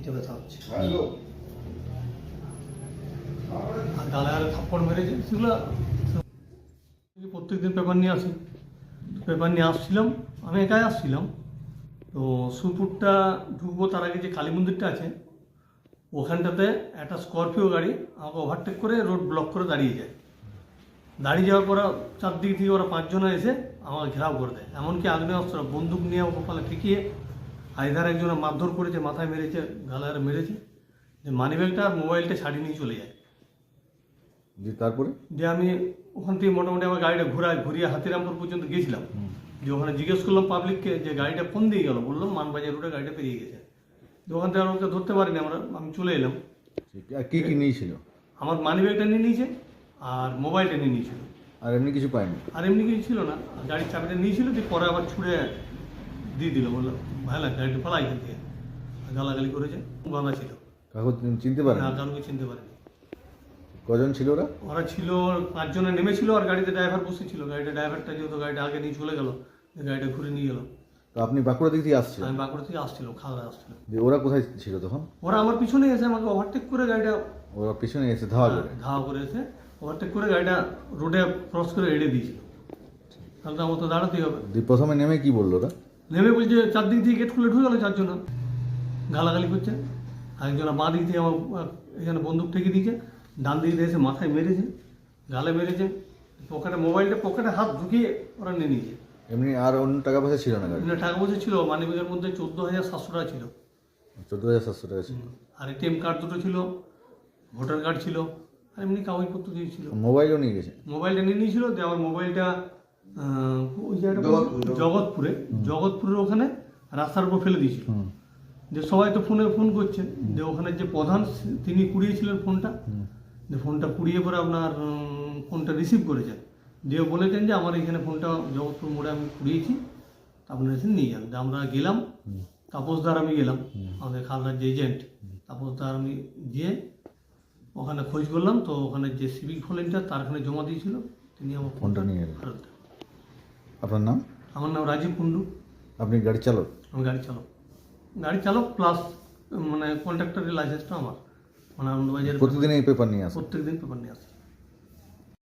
পিঠে ব্যথা হচ্ছে। আর গালে আর থাপ্পড় মেরেছে সেগুলো প্রত্যেকদিন পেপার নিয়ে আসি। পেপার নিয়ে আসছিলাম আমি একাই আসছিলাম। তো সুপুরটা ঢুকবো তার আগে যে কালী মন্দিরটা আছে ওখানটাতে একটা স্করপিও গাড়ি আমাকে ওভারটেক করে রোড ব্লক করে দাঁড়িয়ে যায়। দাঁড়িয়ে যাওয়ার পর চারদিক থেকে ওরা পাঁচজনে এসে আমাকে ঘেরাও করে দেয়। এমনকি আগ্নেয়াস্ত্র বন্দুক নিয়ে কপালে ঠেকিয়ে আইধার একজনে মারধর করেছে মাথায় মেরেছে গালার মেরেছে যে মানিব্যাগটা আর মোবাইলটা ছাড়িয়ে নিয়ে চলে যায়। যে তারপরে? যে আমি ওখান থেকে মোটামুটি আমার গাড়িটা ঘুরায় ঘুরিয়ে হাতিরামপুর পর্যন্ত গেছিলাম। যে ওখানে জিজ্ঞেস করলাম পাবলিককে যে গাড়িটা কোন দিয়ে গেল? বললাম মানবাজার রোডে গাড়িটা পেরিয়ে গেছে। তো ওখান থেকে আর ওকে ধরতে পারিনি আমরা আমি চলে এলাম। কি কি নিয়েছিল? আমার মানিব্যাগটা নিয়ে নিয়েছে আর মোবাইলটা নিয়ে নিয়েছিল। আর এমনি কিছু পাইনি আর এমনি কিছু ছিল না গাড়ির চাবিটা নিয়েছিল দিয়ে পরে আবার ছুঁড়ে দিয়ে দিল বলল ভালো গাড়িটা ফেলা এখান থেকে গালাগালি করেছে বাঁধা ছিল। কাগজ চিনতে পারেন? না কারোকে চিনতে পারেনি। কজন ছিল ওরা? ওরা ছিল পাঁচজনে নেমেছিল আর গাড়িতে ড্রাইভার বসেছিল। গাড়িটা ড্রাইভারটা যেহেতু গাড়িটা আগে নিয়ে চলে গেল গাড়িটা ঘুরে নিয়ে গেল। তো আপনি বাঁকুড়া দিক থেকে আসছেন আমি বাঁকুড়া থেকে আসছিল খাওয়া আসছিল যে ওরা কোথায় ছিল তখন? ওরা আমার পিছনে এসে আমাকে ওভারটেক করে গাড়িটা ওরা পিছনে এসে ধাওয়া করে। ধাওয়া করে এসে ওভারটেক করে গাড়িটা রোডে ক্রস করে এড়ে দিয়েছিল। তাহলে তো আমার তো দাঁড়াতেই হবে। প্রথমে নেমে কি বলল ওরা? নেমে বলছে চারদিক দিয়ে গেট খুলে ঢুকে গেলো চারজন। গালাগালি করছে। আরেকজন বাঁ দিক দিয়ে আমার এখানে বন্দুক ঠেকে দিয়েছে। ডান দিক দিয়ে এসে মাথায় মেরেছে গালে মেরেছে। পকেটে মোবাইলটা পকেটে হাত ঢুকিয়ে ওরা নিয়ে নিয়েছে। এমনি আর অন্য টাকা পয়সা ছিল না টাকা পয়সা ছিল। মানিব্যাগের মধ্যে চোদ্দ হাজার সাতশো টাকা ছিল। চোদ্দ হাজার সাতশো টাকা ছিল। আর এটিএম কার্ড দুটো ছিল ভোটার কার্ড ছিল আর এমনি কাগজপত্র দিয়ে ছিল। মোবাইলও নিয়ে গেছে? মোবাইলটা নিয়ে নিয়েছিল দিয়ে আমার মোবাইলটা ওই জায়গাটা জগৎপুরে জগৎপুরের ওখানে রাস্তার উপর ফেলে দিয়েছিল। যে সবাই তো ফোনে ফোন করছে যে ওখানে যে প্রধান তিনি কুড়িয়েছিলেন ফোনটা। যে ফোনটা কুড়িয়ে পরে আপনার ফোনটা রিসিভ করেছেন দিয়ে বলেছেন যে আমার এখানে ফোনটা জগৎপুর মোড়ে আমি কুড়িয়েছি আপনারা এসে নিয়ে যান। আমরা গেলাম তাপসদার আমি গেলাম আমাদের খালদার যে এজেন্ট তাপসদার আমি গিয়ে ওখানে খোঁজ করলাম। তো ওখানে যে সিভিক ভলেন্টিয়ার তার এখানে জমা দিয়েছিল। তিনি আমার ফোনটা নিয়ে ফেরত। আপনার নাম? আমার নাম রাজীব কুন্ডু আপনি গাড়ি চালক? আমি গাড়ি চালক। গাড়ি চালক প্লাস মানে কন্ট্রাক্টরের লাইসেন্সটা আমার। মানে আনন্দবাজার প্রতিদিন এই পেপার নিয়ে আসে প্রত্যেক দিন পেপার নিয়ে আসে।